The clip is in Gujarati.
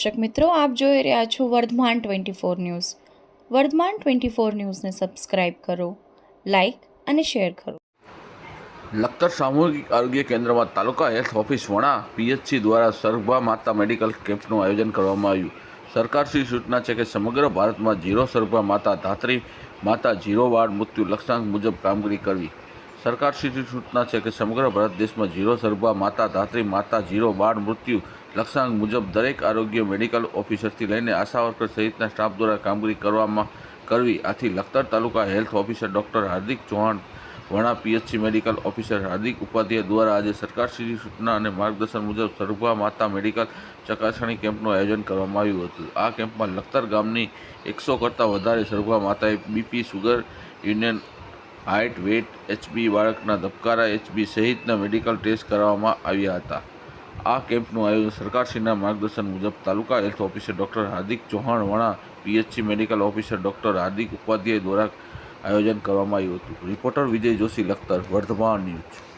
દર્શક મિત્રો, આપ જોઈ રહ્યા છો Vardhman twenty four news. Vardhman twenty four ન્યૂઝને સબસ્ક્રાઇબ કરો, લાઇક અને શેર કરો. લખતર સામૂહિક આરોગ્ય કેન્દ્રમાં taluka health office Vana PHC દ્વારા સરભા માતા મેડિકલ કેમ્પનું આયોજન કરવામાં આવ્યું. સરકારશ્રી સૂચના છે કે સમગ્ર ભારતમાં જીરો સરભા માતા ધાત્રી માતા ઝીરો વાર્ડ મૃત્યુ લક્ષાંક મુજબ કામગીરી કરવી. સરકારશ્રીની સૂચના છે કે સમગ્ર ભારત દેશમાં જીરો સરભા માતા ધાત્રી, માતા ઝીરો બાળ મૃત્યુ લક્ષાંક મુજબ દરેક આરોગ્ય મેડિકલ ઓફિસરથી લઈને આશા વર્કર સહિતના સ્ટાફ દ્વારા કામગીરી કરવામાં કરવી. આથી Lakhtar taluka health officer doctor Hardik Chauhan Vana PHC medical officer Hardik Upadhyay દ્વારા આજે સરકારશ્રીની સૂચના અને માર્ગદર્શન મુજબ સરભા માતા મેડિકલ ચકાસણી કેમ્પનું આયોજન કરવામાં આવ્યું હતું. આ કેમ્પમાં લખતર ગામની એકસો કરતાં વધારે સરભા માતાએ BP sugar urine height weight HB બાળકના ધબકારા એચબી સહિતના મેડિકલ ટેસ્ટ કરવામાં આવ્યા હતા. આ કેમ્પનું આયોજન સરકારશ્રીના માર્ગદર્શન મુજબ taluka health officer doctor Hardik Chauhan Vana, PHC medical officer doctor Hardik Upadhyay દ્વારા આયોજન કરવામાં આવ્યું હતું. Reporter Vijay Joshi Lakhtar, Vardhman news.